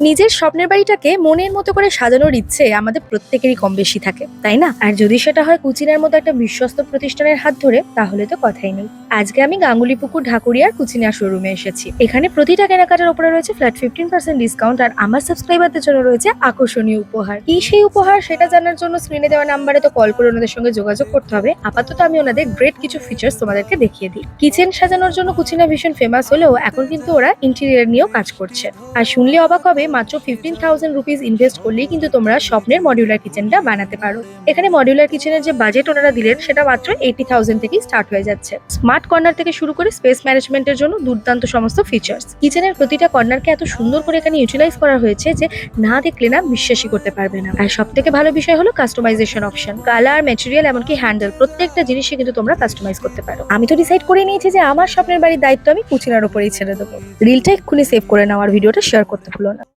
নিজের স্বপ্নের বাড়িটাকে মনের মতো করে সাজানোর ইচ্ছে আমাদের প্রত্যেকেরই কম বেশি থাকে, তাই না? আর যদি সেটা হয় কুচিনার মতো একটা বিশ্বস্ত প্রতিষ্ঠানের হাত ধরে, তাহলে তো কথাই নেই। আজকে আমি গাঙ্গুলি পুকুর ঢাকুরিয়ার কুচিনা শোরুমে এসেছি। এখানে প্রতিটা কেনাকাটার উপরে রয়েছে ফ্ল্যাট ফিফটিন পার্সেন্ট ডিসকাউন্ট আর আমার সাবস্ক্রাইবারদের জন্য রয়েছে আকর্ষণীয় উপহার। কি সেই উপহার সেটা জানার জন্য স্ক্রিনে দেওয়া নাম্বারে তো কল করে ওনাদের সঙ্গে যোগাযোগ করতে হবে। আপাতত আমি ওনাদের গ্রেট কিছু ফিচার্স তোমাদেরকে দেখিয়ে দিই। কিচেন সাজানোর জন্য কুচিনা ভীষণ ফেমাস হলেও এখন কিন্তু ওরা ইন্টেরিয়ার নিয়েও কাজ করছে। আর শুনলে অবাক হবে, মাত্র ফিফটিন থাউজেন্ড রুপিস ইনভেস্ট করলেই কিন্তু তোমরা স্বপ্নের মডিউলার কিচেনটা বানাতে পারো। এখানে মডিউলার কিচেনের যে বাজেট ওনারা দিলেন, সেটা মাত্র এইটি থাউজেন্ড থেকেই স্টার্ট হয়ে যাচ্ছে। স্মার্ট কর্নার থেকে শুরু করে স্পেস ম্যানেজমেন্টের জন্য দুর্দান্ত সমস্ত ফিচার্স কিচেনের প্রতিটা কর্নারকে এত সুন্দর করে এখানে ইউটিলাইজ করা হয়েছে যে না দেখলে না বিশ্বাসই করতে পারবে না। আর সব থেকে ভালো বিষয় হলো কাস্টমাইজেশন অপশন কালার ম্যাটেরিয়াল এমনকি হ্যান্ডেল প্রত্যেকটা জিনিসই কিন্তু তোমরা কাস্টমাইজ করতে পারো। আমি তো ডিসাইড করে নিয়েছি যে আমার স্বপ্নের বাড়ির দায়িত্ব আমি কুচিনার উপরেই ছেড়ে দেবো। রিলটা এক্ষুনি সেভ করে নাও আর ভিডিওটা শেয়ার করতে ভুলো না।